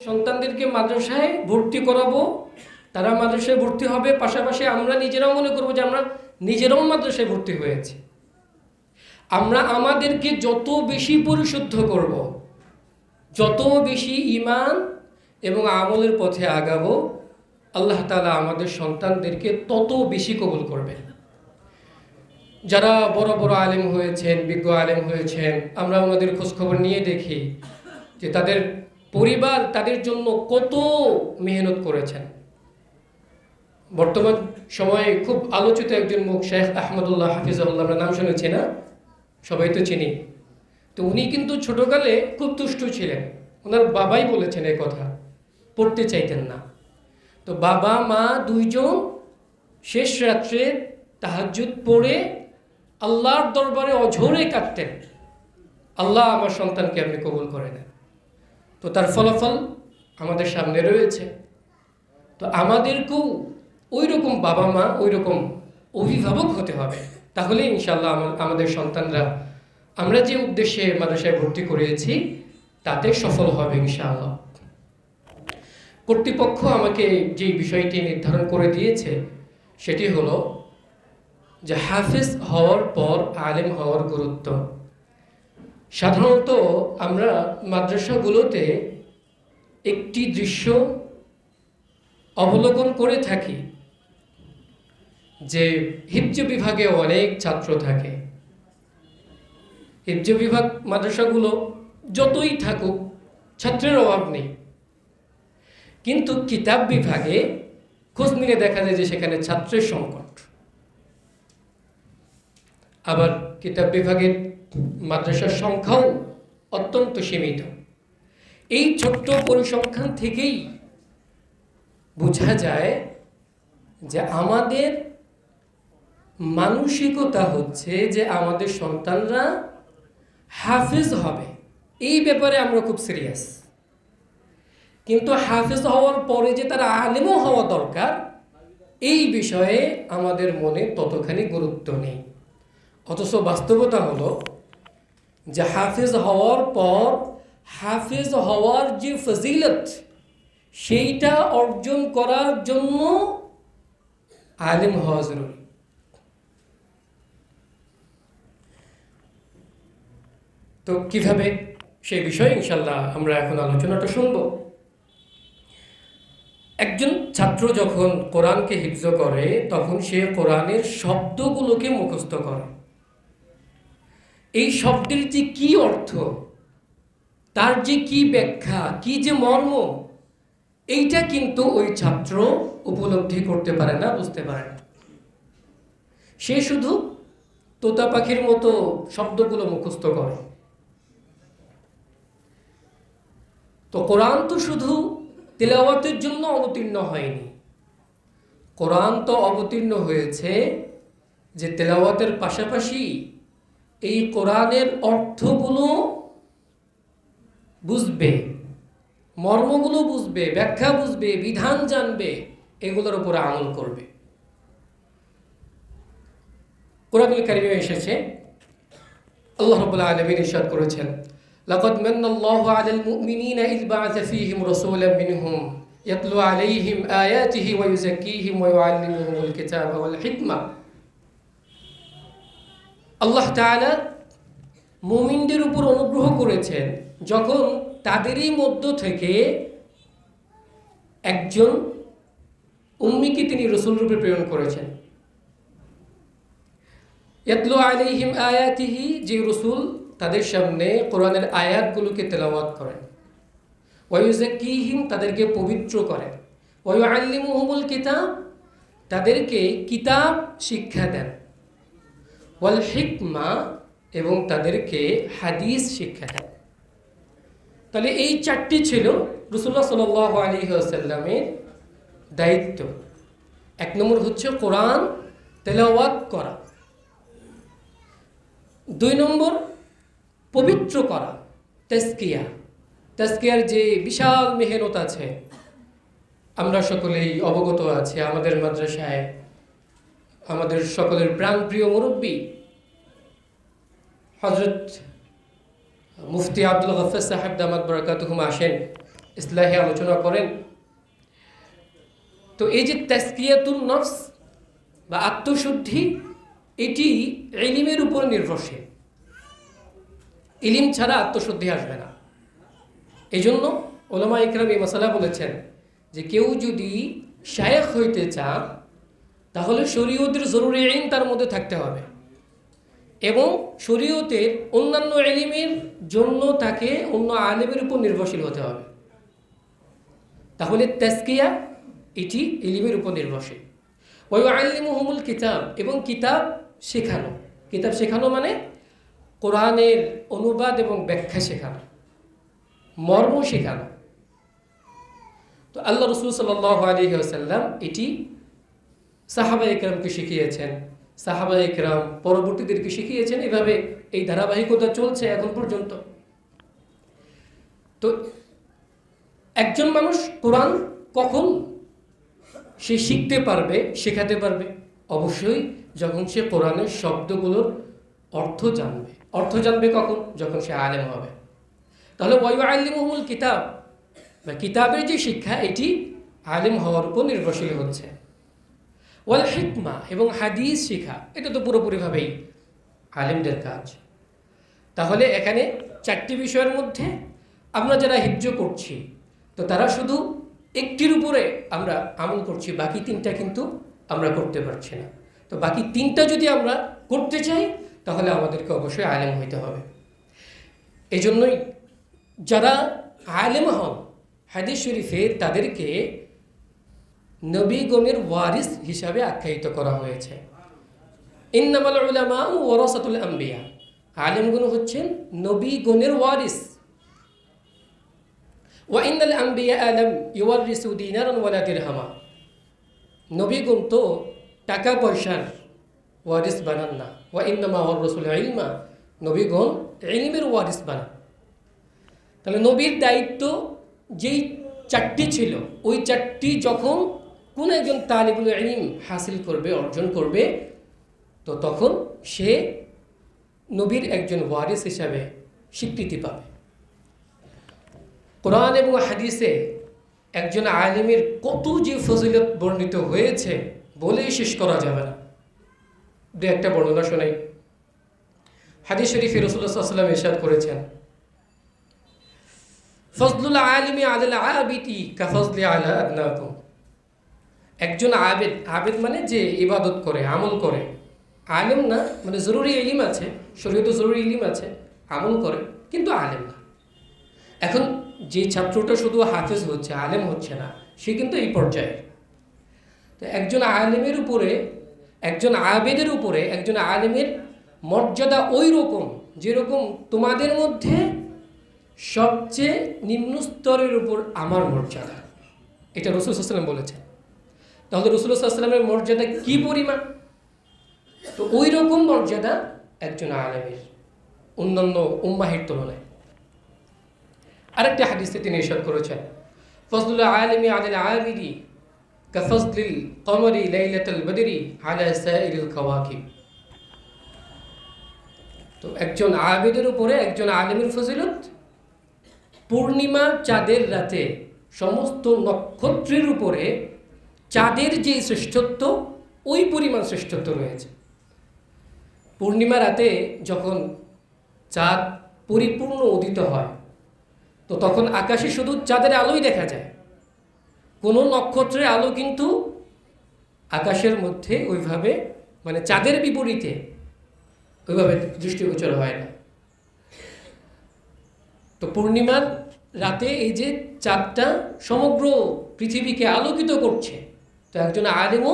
সন্তানদেরকে মাদ্রাসায় ভর্তি করাবো, তারা মাদ্রাসায় ভর্তি হবে, পাশাপাশি আমরা নিজেরাও মনে করব যে আমরা নিজেরাও মাদ্রাসায় ভর্তি হয়েছি। আমরা আমাদেরকে যত বেশি পরিশুদ্ধ করব, যত বেশি ইমান এবং আমলের পথে আগাবো, আল্লাহ তালা আমাদের সন্তানদেরকে তত বেশি কবুল করবেন যারা বড় বড় আলেম হয়েছেন, বিজ্ঞ আলেম হয়েছেন, আমরা আমাদের খোঁজখবর নিয়ে দেখি যে তাদের পরিবার তাদের জন্য কত মেহনত করেছেন। বর্তমান সময়ে খুব আলোচিত একজন মুখ শেখ আহমদুল্লাহ হাফিজাউল্লাহ আমরা নাম শুনেছি না? সবাই তো চিনি। তো উনি কিন্তু ছোটকালে খুব তুষ্ট ছিলেন। ওনার বাবাই বলেছেন এই কথা, পড়তে চাইতেন না। তো বাবা, মা দুইজন শেষ রাত্রে তাহাজ্জুদ পড়ে আল্লাহর দরবারে অঝরে কাটতেন আল্লাহ আমার সন্তানকে আপনি কবুল করে নেন। তো তার ফলাফল আমাদের সামনে রয়েছে। তো আমাদেরকেও ওই রকম বাবা মা ওই রকম অভিভাবক হতে হবে। তাহলে ইনশাল্লাহ আমাদের সন্তানরা, আমরা যে উদ্দেশ্যে মাদ্রাসায় ভর্তি করিয়েছি তাতে সফল হবে ইনশাআল্লাহ। কর্তৃপক্ষ আমাকে যে বিষয়টি নির্ধারণ করে দিয়েছে, সেটি হলো যে হাফেজ হওয়ার পর, আলেম হওয়ার গুরুত্ব। সাধারণত আমরা মাদ্রাসাগুলোতে একটি দৃশ্য অবলোকন করে থাকি, যে হিফজ বিভাগে অনেক ছাত্র থাকে। হিফজ বিভাগ মাদ্রাসাগুলো যতই থাকুক, ছাত্রের অভাব নেই। কিন্তু কিতাব বিভাগে খোঁজ নিলে দেখা যায় যে সেখানে ছাত্রের সংকট। আবার কিতাব বিভাগের মাদ্রাসার সংখ্যাও অত্যন্ত সীমিত। এই ছোট্ট পরিসংখ্যান থেকেই বোঝা যায় যে আমাদের মানসিকতা হচ্ছে যে আমাদের সন্তানরা হাফেজ হবে। এই ব্যাপারে আমরা খুব সিরিয়াস কিন্তু হাফেজ হওয়ার পরে যে তারা আলেমও হওয়া দরকার, এই বিষয়ে আমাদের মনে ততখানি গুরুত্ব নেই। অথচ বাস্তবতা হলো যে হাফেজ হওয়ার পর, হাফেজ হওয়ার যে ফজিলত, সেইটা অর্জন করার জন্য আলেম হওয়া জরুরি। তো কীভাবে সেই বিষয়ে ইনশাল্লাহ আমরা এখন আলোচনাটা শুনব। একজন ছাত্র যখন কোরআনকে হিফজ করে, তখন সে কোরআনের শব্দগুলোকে মুখস্থ করে। এই শব্দের যে কি অর্থ? তার যে কি ব্যাখ্যা? কি যে মর্ম? এইটা কিন্তু ওই ছাত্র উপলব্ধি করতে পারে না, বুঝতে পারে না। সে শুধু তোতা পাখির মতো শব্দগুলো মুখস্থ করে। তো কোরআন তো শুধু তেলাওয়াতের জন্য অবতীর্ণ হয়নি। কোরআন তো অবতীর্ণ হয়েছে যে তেলাওয়াতের পাশাপাশি এই কোরআনের অর্থগুলো বুঝবে, মর্মগুলো বুঝবে, ব্যাখ্যা বুঝবে, বিধান জানবে, এগুলোর উপরে আমল করবে। কোরআনুল কারিমে এসেছে, আল্লাহ রাব্বুল আলামিন ইরশাদ করেছেন আলাল মুমিনিনা ইয বা'আথা ফীহিম রাসূলাম মিনহুম ইয়াতলু আলাইহিম আয়াতিহি ওয়া ইউযাক্কিহিম ওয়া ইউআল্লিমুহুমুল কিতাবা ওয়াল হিকমা। আল্লাহ তাআলা মোমিনদের উপর অনুগ্রহ করেছেন যখন তাদেরই মধ্য থেকে একজন উম্মিকে তিনি রসুল রূপে প্রেরণ করেছেন। ইয়াতলু আলাইহিম আয়াতিহি, যে রসুল তাদের সামনে কোরআনের আয়াতগুলোকে তেলাওয়াত করেন। ওয়ুজাকিহিম তাদেরকে পবিত্র করেন। ওয়ু আল্লিমুহুমুল কিতাব, তাদেরকে কিতাব শিক্ষা দেন। ওয়াল হিকমা এবং তাদেরকে হাদিস শিক্ষা দেয়। তাহলে এই চারটি ছিল রসুল্লাহ সাল আলী আসাল্লামের দায়িত্ব। এক নম্বর হচ্ছে কোরআন তেলাওয়াত করা। দুই নম্বর পবিত্র করা তেস্কিয়া তেস্কিয়ার যে বিশাল মেহনত আছে, আমরা সকলেই অবগত আছি আমাদের মাদ্রাসায়। আমাদের সকলের প্রাণপ্রিয় মুরব্বী হজরত মুফতি আব্দুল গফর সাহেব দামাত বরকাতুহুম আসেন, ইসলাহে আলোচনা করেন। তো এই যে তাস্কিয়াতুল নফস বা আত্মশুদ্ধি, এটি এলিমের উপর নির্ভরশীল। ইলিম ছাড়া আত্মশুদ্ধি আসবে না। এই জন্য ওলামা ইকরাম এই মশালা বলেছেন যে কেউ যদি শায়েখ হইতে চান তাহলে শরীয়তের জরুরি আইন তার মধ্যে থাকতে হবে। এবং শরীয়তের অন্যান্য এলিমের জন্য তাকে অন্য আলেমের উপর নির্ভরশীল হতে হবে। তাহলে তেজকিয়া এটি এলিমের উপর নির্ভরশীল। ওই আলিমুহমুল কিতাব এবং কিতাব শেখানো। কিতাব শেখানো মানে কোরআনের অনুবাদ এবং ব্যাখ্যা শেখানো, মর্ম শেখানো। তো আল্লাহ রসুল সাল্লাহ আলী আসাল্লাম এটি সাহাবা ইকরামকে শিখিয়েছেন। সাহাবা ইকরাম পরবর্তীদেরকে শিখিয়েছেন এভাবে এই ধারাবাহিকতা চলছে এখন পর্যন্ত। তো একজন মানুষ কোরআন কখন সে শিখতে পারবে, শেখাতে পারবে? অবশ্যই যখন সে কোরআনের শব্দগুলোর অর্থ জানবে। অর্থ জানবে কখন? যখন সে আলেম হবে। তাহলে ওয়াইউ আলিমুল কিতাব, বা কিতাবের যে শিক্ষা, এটি আলেম হওয়ার উপর নির্ভরশীল হচ্ছে। ওয়াল হিকমা এবং হাদিস শিখা, এটা তো পুরোপুরিভাবেই আলেমদের কাজ। তাহলে এখানে চারটি বিষয়ের মধ্যে আমরা যারা হিজ্জ করছি, তো তারা শুধু একটির উপরে আমরা আমল করছি, বাকি তিনটা কিন্তু আমরা করতে পারছি না। তো বাকি তিনটা যদি আমরা করতে চাই, তাহলে আমাদেরকে অবশ্যই আলেম হইতে হবে। এই জন্যই যারা আলেম হন, হাদিস শরীফে তাদেরকে নবীগণের ওয়ারিস হিসাবে আখ্যায়িত করা হয়েছে। ইন্নামাল উলামা ও ওরসাতুল আম্বিয়া। আলেমগুণ হচ্ছেন নবীগণের ওয়ারিস। ওয়াইনাল আম্বিয়া আলম ইউয়ার রিসু দিনার ওয়ালা দিরহামা। নবীগুণ তো টাকা পয়সার ওয়ারিস বানান না। ওয়া ইন্নামা ওয়ার রসুল ইলমা। নবীগণ ইলমের ওয়ারিস বানান। তাহলে নবীর দায়িত্ব যেই চারটি ছিল, ওই চারটি যখন কোন একজন তালিবুল ইলিম হাসিল করবে, অর্জন করবে, তো তখন সে নবীর একজন ওয়ারিস হিসাবে স্বীকৃতি পাবে। কোরআন এবং হাদিসে একজন আলিমের কত যে ফজিলত বর্ণিত হয়েছে বলেই শেষ করা যাবে না। দু একটা বর্ণনা শোনাই। হাদিস শরীফ রসুল্লাহাম ইরশাদ করেছেন, ফজলুল আলিমি আলাল আবিতি কা ফজলি আলা আদনাকুম একজন আবেদ আবেদ মানে যে ইবাদত করে, আমল করে। আলেম না মানে জরুরি ইলিম আছে, শরীয়ত জরুরি ইলিম আছে, আমল করে, কিন্তু আলেম না। এখন যে ছাত্রটা শুধু হাফেজ হচ্ছে, আলেম হচ্ছে না, সে কিন্তু এই পর্যায়ে তো একজন আলেমের উপরে, একজন আবেদের উপরে, একজন আলেমের মর্যাদা ওই রকম যেরকম তোমাদের মধ্যে সবচেয়ে নিম্ন স্তরের উপর আমার মর্যাদা। এটা রসুল সাল্লাম বলেছেন। তাহলে রসুল্লাহামের মর্যাদা কি পরিমাণ? তো ওই রকম মর্যাদা একজন আলেমের অন্যান্য উম্মাহির তুলনায়। আরেকটা হাদিসে তিনি ইরশাদ করেছেন আলমী আদিল কমরি বদরি আলা সাইরিল কাওয়াকিব তো একজন আবিদের উপরে একজন আলেমের ফজিলত? পূর্ণিমার চাঁদের রাতে সমস্ত নক্ষত্রের উপরে চাঁদের যে শ্রেষ্ঠত্ব, ওই পরিমাণ শ্রেষ্ঠত্ব রয়েছে। পূর্ণিমা রাতে যখন চাঁদ পরিপূর্ণ উদিত হয়, তো তখন আকাশে শুধু চাঁদের আলোই দেখা যায়। কোনো নক্ষত্রের আলো কিন্তু আকাশের মধ্যে ওইভাবে মানে চাঁদের বিপরীতে ওইভাবে দৃষ্টিগোচর হয় না। তো পূর্ণিমার রাতে এই যে চাঁদটা সমগ্র পৃথিবীকে আলোকিত করছে তো একজন আলেমও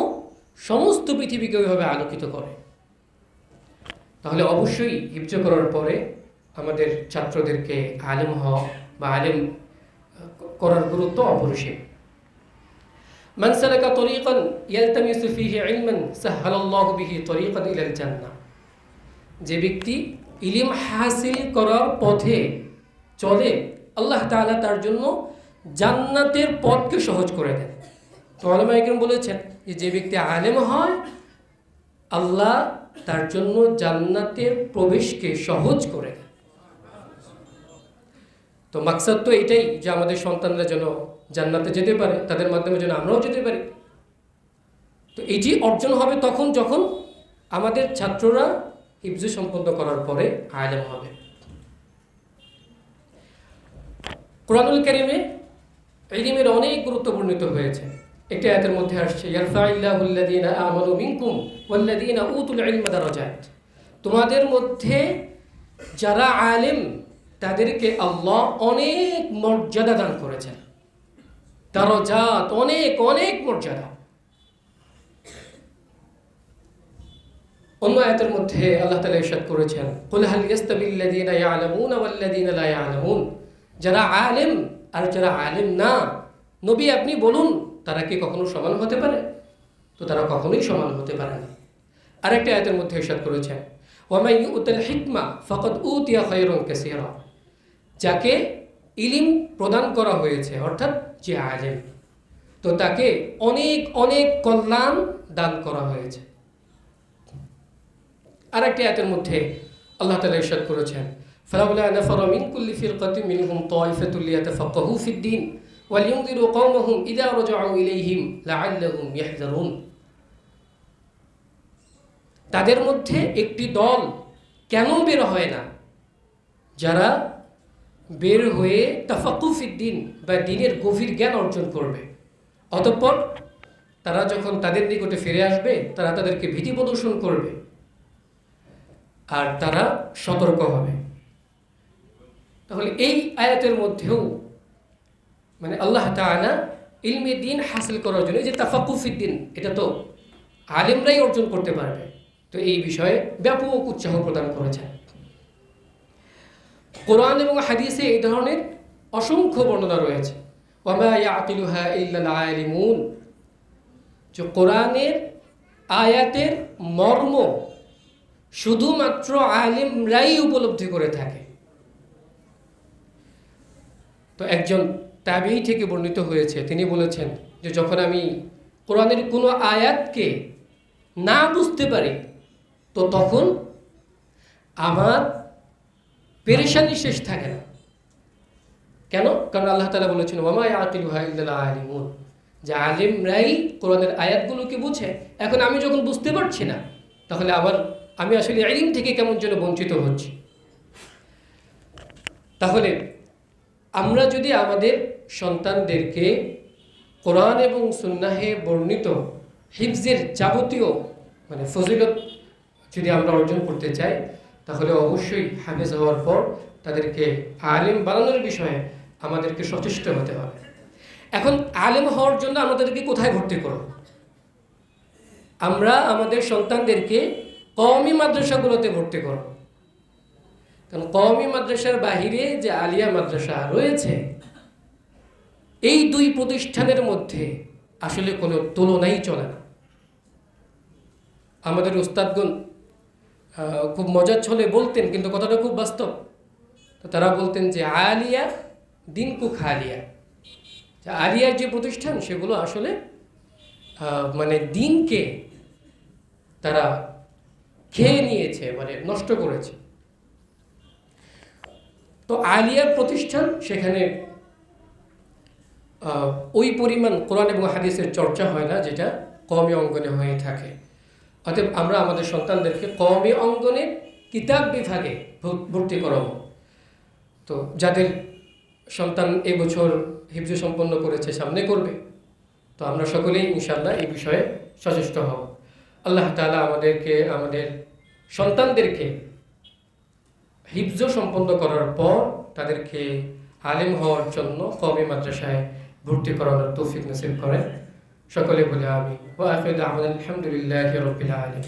সমস্ত পৃথিবীকে ওইভাবে আলোকিত করে তাহলে অবশ্যই হিফজ করার পরে আমাদের ছাত্রদেরকে আলেম হওয়া বা আলেম করার গুরুত্ব অপরিসীম من سلك طريقا يلتمس فيه علما سهل الله به طريقا الى الجنه যে ব্যক্তি ইলিম হাসিল করার পথে চলে আল্লাহ তাআলা তার জন্য জান্নাতের পথকে সহজ করে দেন তো আলমা একরম বলেছেন যে যে ব্যক্তি আলেম হয়, আল্লাহ তার জন্য জান্নাতের প্রবেশকে সহজ করে তো মাকসাদ তো এটাই যে, আমাদের সন্তানরা যেন জান্নাতে যেতে পারে, তাদের মাধ্যমে যেন আমরাও যেতে পারি। তো এটি অর্জন হবে তখন, যখন আমাদের ছাত্ররা হিফজু সম্পন্ন করার পরে আলেম হবে। কোরআনুল কারিমে ইলিমের অনেক গুরুত্ব বর্ণিত হয়েছে। একটি আয়াতের মধ্যে আসছে তোমাদের মধ্যে যারা আলেম, তাদেরকে আল্লাহ অনেক মর্যাদা দান করেছেন। দারাজাত, অনেক অনেক মর্যাদা। অন্য আয়াতের মধ্যে আল্লাহ তাআলা ইরশাদ করেছেন, কুল হাল ইয়ালামুনা লা ইয়ালামুন? যারা আলেম আর যারা আলেম না নবী, আপনি বলুন, তারা কি কখনো সমান হতে পারে? তো তারা কখনোই সমান হতে পারে না। আরেকটা আয়তের মধ্যে ইসাদ করেছেন ওমাই উদ্দাল হিকমা ফকত উ উতিয়া খয়রং কেসিরা। যাকে ইলিম প্রদান করা হয়েছে, অর্থাৎ যে আলেম, তো তাকে অনেক অনেক কল্যাণ দান করা হয়েছে। আর একটি আয়তের মধ্যে আল্লাহ তালা ইসাদ করেছেন ফলাফুল্লাহ ফরমিন কুল্লি ফিরকাতি মিনহুম তাইফাতুল লিয়াতাফাক্কাহু ফিদ্দিন ওয়ালিউদিরু কওমহুম ইদা রাজাউ ইলাইহিম লাআল্লাহুম ইয়াহজারুন। তাদের মধ্যে একটি দল কেন বের হয় না? যারা বের হয়ে তাফাকুফিদ্দিন বা দিনের গভীর জ্ঞান অর্জন করবে। অতঃপর তারা যখন তাদের নিকটে ফিরে আসবে, তারা তাদেরকে ভীতি প্রদর্শন করবে আর তারা সতর্ক হবে। তাহলে এই আয়াতের মধ্যেও মানে আল্লাহ তাআলা ইলমে দিন হাসিল করার জন্য যে তাফাকুফিদ্দিন এটা তো আলেমরাই অর্জন করতে পারবে। তো এই বিষয়ে ব্যাপক উৎসাহ প্রদান করেছেন কোরআন এবং হাদিসে এই ধরনের অসংখ্য বর্ণনা রয়েছে। যে কোরআনের আয়াতের মর্ম শুধুমাত্র আলিমরাই উপলব্ধি করে থাকে। তো একজন তাবেই থেকে বর্ণিত হয়েছে। তিনি বলেছেন যে যখন আমি কোরআনের কোনো আয়াতকে না বুঝতে পারি, তো তখন আমার পেরেশানি শেষ থাকে না। কেন? কারণ আল্লাহ তালা বলেছেন ওমা আকিল আলিমুন। যে আলিমরাই কোরআনের আয়াতগুলোকে বুঝে। এখন আমি যখন বুঝতে পারছি না, তাহলে আবার আমি আসলে আলিম থেকে কেমন যেন বঞ্চিত হচ্ছি। তাহলে আমরা যদি আমাদের সন্তানদেরকে কোরআন এবং সুন্নাহে বর্ণিত হিফজের যাবতীয় মানে ফজিলত যদি আমরা অর্জন করতে চাই, তাহলে অবশ্যই হাফেজ হওয়ার পর তাদেরকে আলেম বানানোর বিষয়ে আমাদেরকে সচেষ্ট হতে হবে। এখন আলেম হওয়ার জন্য আমাদেরকে কোথায় ভর্তি করব? আমরা আমাদের সন্তানদেরকে কওমি মাদ্রাসাগুলোতে ভর্তি করব। কারণ কওমি মাদ্রাসার বাহিরে যে আলিয়া মাদ্রাসা রয়েছে এই দুই প্রতিষ্ঠানের মধ্যে আসলে কোনো তুলনাই চলে না। আমাদের উস্তাদগুন খুব মজার ছলে বলতেন, কিন্তু কথাটা খুব বাস্তব। তো তারা বলতেন যে, আলিয়া দিনকু খালিয়া। আলিয়ার যে প্রতিষ্ঠান, সেগুলো আসলে মানে দিনকে তারা খেয়ে নিয়েছে মানে নষ্ট করেছে। তো আলিয়ার প্রতিষ্ঠান সেখানে ওই পরিমাণ কোরআন এবং হাদিসের চর্চা হয় না, যেটা কমে অঙ্গনে হয়ে থাকে। অতএব আমরা আমাদের সন্তানদেরকে কমে অঙ্গনে কিতাব বিভাগে ভর্তি করাবো। তো যাদের সন্তান এবছর হিফজু সম্পন্ন করেছে, সামনে করবে। তো আমরা সকলেই ইনশাল্লাহ এই বিষয়ে সচেষ্ট হব। আল্লাহ তালা আমাদেরকে, আমাদের সন্তানদেরকে হিফজ সম্পন্ন করার পর তাদেরকে আলেম হওয়ার জন্য কমে মাদ্রাসায় ভর্তি করানোর তৌফিক নসিব করেন। সকলে বলে আমি ও আলহামদুলিল্লাহ রবিল আলম